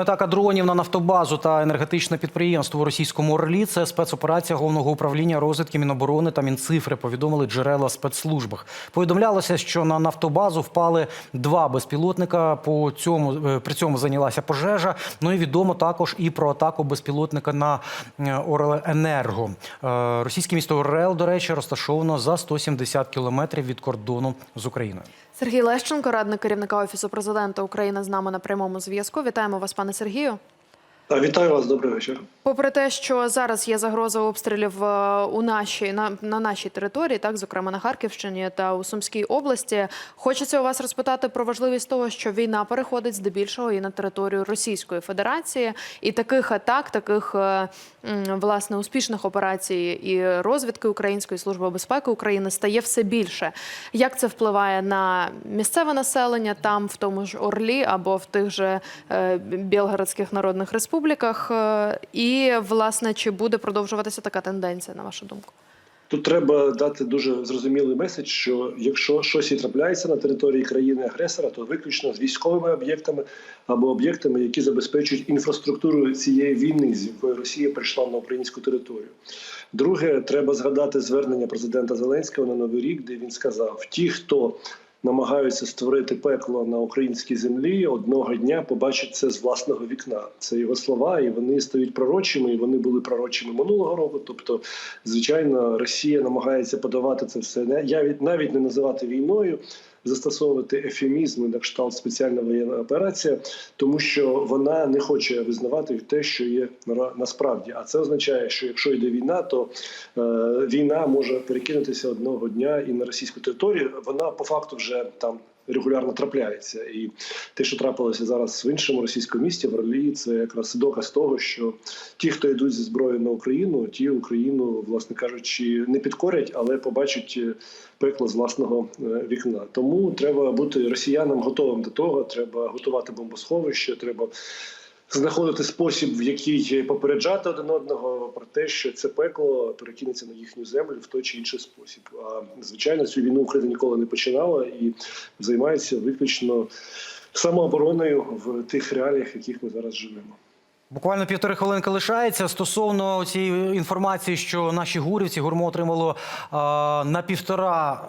Атака дронів на нафтобазу та енергетичне підприємство у російському Орлі – це спецоперація головного управління розвідки Міноборони та Мінцифри. Повідомили джерела спецслужбах. Повідомлялося, що на нафтобазу впали два безпілотника. По цьому е, при цьому зайнялася пожежа. Ну і відомо також і про атаку безпілотника на е, Орленерго. Е, Російське місто Орел, до речі, розташовано за 170 кілометрів від кордону з Україною. Сергій Лещенко, радник керівника офісу президента України, з нами на прямому зв'язку. Вітаємо вас, пане Сергію. Вітаю вас, добрий вечір. Попри те, що зараз є загроза обстрілів е, у нашій на, на нашій території, так зокрема на Харківщині та у Сумській області, хочеться у вас розпитати про важливість того, що війна переходить здебільшого і на територію Російської Федерації, і таких атак, таких е, власне успішних операцій і розвідки Української служби безпеки України стає все більше. Як це впливає на місцеве населення там, в тому ж Орлі або в тих же е, Білгородських народних республіках? Е, І власне чи буде продовжуватися така тенденція, на вашу думку? Тут треба дати дуже зрозумілий меседж, що якщо щось і трапляється на території країни-агресора, то виключно з військовими об'єктами або об'єктами, які забезпечують інфраструктуру цієї війни, з якої Росія прийшла на українську територію. Друге, треба згадати звернення президента Зеленського на новий рік, де він сказав: ті, хто намагаються створити пекло на українській землі, одного дня побачать це з власного вікна. Це його слова, і вони стають пророчими. І вони були пророчими минулого року. Тобто, звичайно, Росія намагається подавати це все я навіть не називати війною. Застосовувати ефемізми на кшталт спеціальна воєнна операція, тому що вона не хоче визнавати те, що є на- насправді. А це означає, що якщо йде війна, то е, війна може перекинутися одного дня і на російську територію. Вона по факту вже там регулярно трапляється. І те, що трапилося зараз в іншому російському місті в Орлі, це якраз доказ того, що ті, хто йдуть зі зброєю на Україну, ті Україну, власне кажучи, не підкорять, але побачать е, пекло з власного е, вікна. Тому треба бути росіянам готовим до того. Треба готувати бомбосховище, треба. Знаходити спосіб, в який попереджати один одного про те, що це пекло перекинеться на їхню землю в той чи інший спосіб. А звичайно, цю війну Україна ніколи не починала і займається виключно самообороною в тих реаліях, в яких ми зараз живемо. Буквально півтори хвилинки лишається стосовно цієї інформації, що наші гурівці гурмо отримало е, на півтора,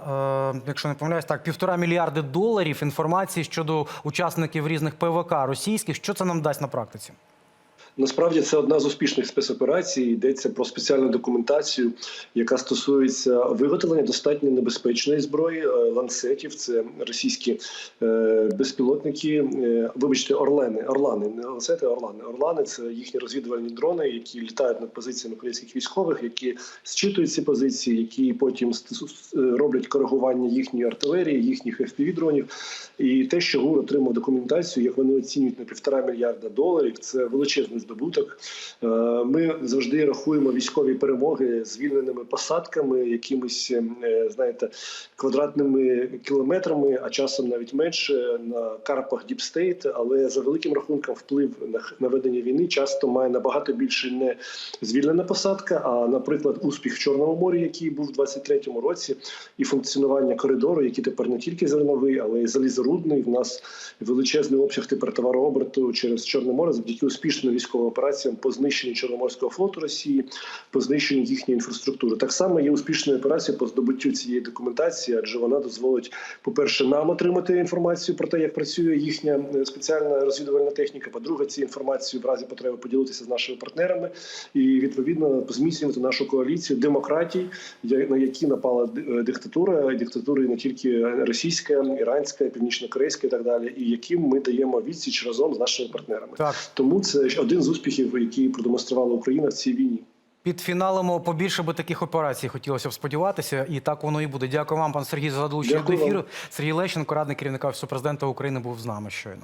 е, якщо не помиляюсь, так півтора мільярди доларів інформації щодо учасників різних ПВК російських. Що це нам дасть на практиці? Насправді це одна з успішних спецоперацій. Йдеться про спеціальну документацію, яка стосується виготовлення достатньо небезпечної зброї е, ланцетів. Це російські е, безпілотники. е, Вибачте, орлени, орлани, не ланцети, орлани. Орлани це їхні розвідувальні дрони, які літають над позиціями українських військових, які зчитують ці позиції, які потім роблять коригування їхньої артилерії, їхніх fpv дронів. І те, що ГУР отримав документацію, як вони оцінюють на півтора мільярда доларів, це величезний здобуток. Е, Ми завжди рахуємо військові перемоги звільненими посадками, якимись е, знаєте, квадратними кілометрами, а часом навіть менше на карпах Діпстейт. Але за великим рахунком вплив на ведення війни часто має набагато більше не звільнена посадка, а наприклад, успіх в Чорному морі, який був у 23-му році, і функціонування коридору, який тепер не тільки зерновий, але й залізорудний. В нас величезний обсяг тепер товарооборту через Чорне море завдяки успішним військовим операціям по знищенню Чорноморського флоту Росії, по знищенню їхньої інфраструктури. Так само є успішною операцією по здобуттю цієї документації, адже вона дозволить, по-перше, нам отримати інформацію про те, як працює їхня е, спеціальна розвідувальна техніка. По-друге, ці інформацію в разі потреби поділитися з нашими партнерами і відповідно зміцнювати нашу коаліцію демократій, на які напала е, диктатура, диктатури не тільки російська, іранська, північно-корейська і так далі, і яким ми даємо відсіч разом з нашими партнерами. Так, Тому це один з успіхів, які продемонструвала Україна в цій війні. під фіналом побільше би таких операцій хотілося б сподіватися, і так воно і буде. Дякую вам, пан Сергій, за долучення до ефіру. Сергій Лещенко, радник керівника офісу президента України, був з нами щойно.